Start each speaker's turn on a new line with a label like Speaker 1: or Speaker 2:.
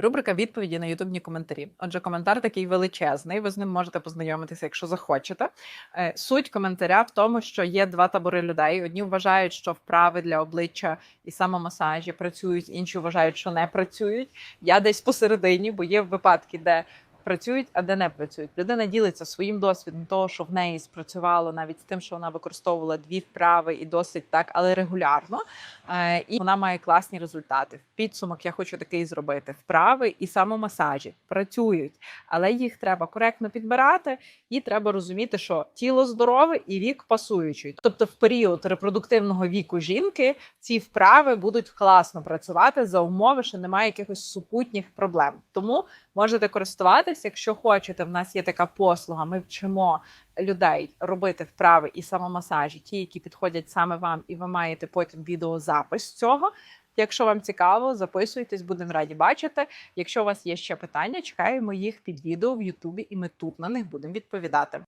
Speaker 1: Рубрика відповіді на ютубні коментарі. Отже, коментар такий величезний. Ви з ним можете познайомитися, якщо захочете. Е, Суть коментаря в тому, що є два табори людей. Одні вважають, що вправи для обличчя і самомасажі працюють, інші вважають, що не працюють. Я десь посередині, бо є випадки, де працюють, а де не працюють. Людина ділиться своїм досвідом того, що в неї спрацювало навіть з тим, що вона використовувала дві вправи і досить так, але регулярно. Е, І вона має класні результати. В підсумок я хочу такий зробити: вправи і самомасажі працюють, але їх треба коректно підбирати, і треба розуміти, що тіло здорове і вік пасуючий. Тобто, в період репродуктивного віку жінки ці вправи будуть класно працювати за умови, що немає якихось супутніх проблем. Тому можете користуватися, якщо хочете. В нас є така послуга. Ми вчимо людей робити вправи і самомасажі, ті, які підходять саме вам, і ви маєте потім відеозапис цього. Якщо вам цікаво, записуйтесь, будемо раді бачити. Якщо у вас є ще питання, чекаємо їх під відео в Ютубі, і ми тут на них будемо відповідати.